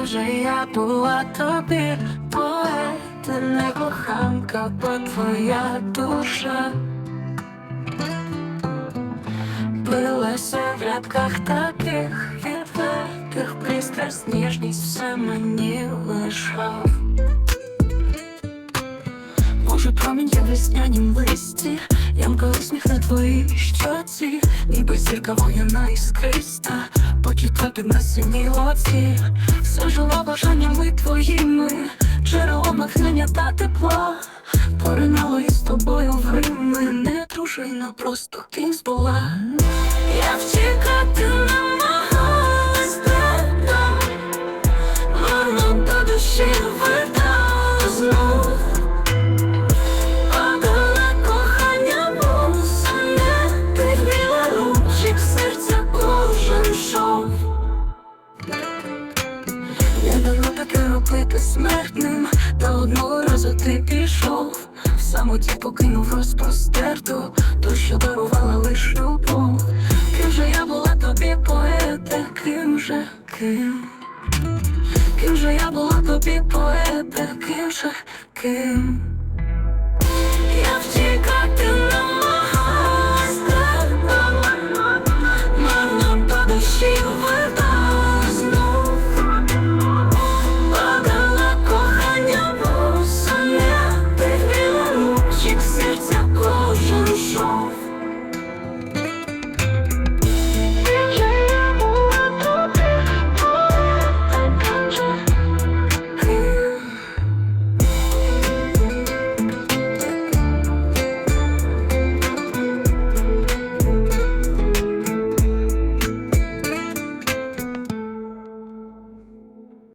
Ким же я була тобі, поет, не коханка, бо твоя душа. Билася в рядках таких відвертих пристрасть, ніжність все мені лишав. Може, в веснянім листі, ямка усміх на твоїй щоці, ніби зірка вогняна іскриста, почитати на синій лоці, все жило бажаннями твоїми, джерело натхнення та тепла, поринало із тобою в Рими, не дружина, просто кимсь була. бути смертним, та одного разу ти пішов, в самоті покинув розпростерту, ту, що дарувала лиш любов. Ким же я була тобі, поете, ким же, ким? Ким же я була тобі, поете, ким же, ким? Я втікати намагалась, мама, мама,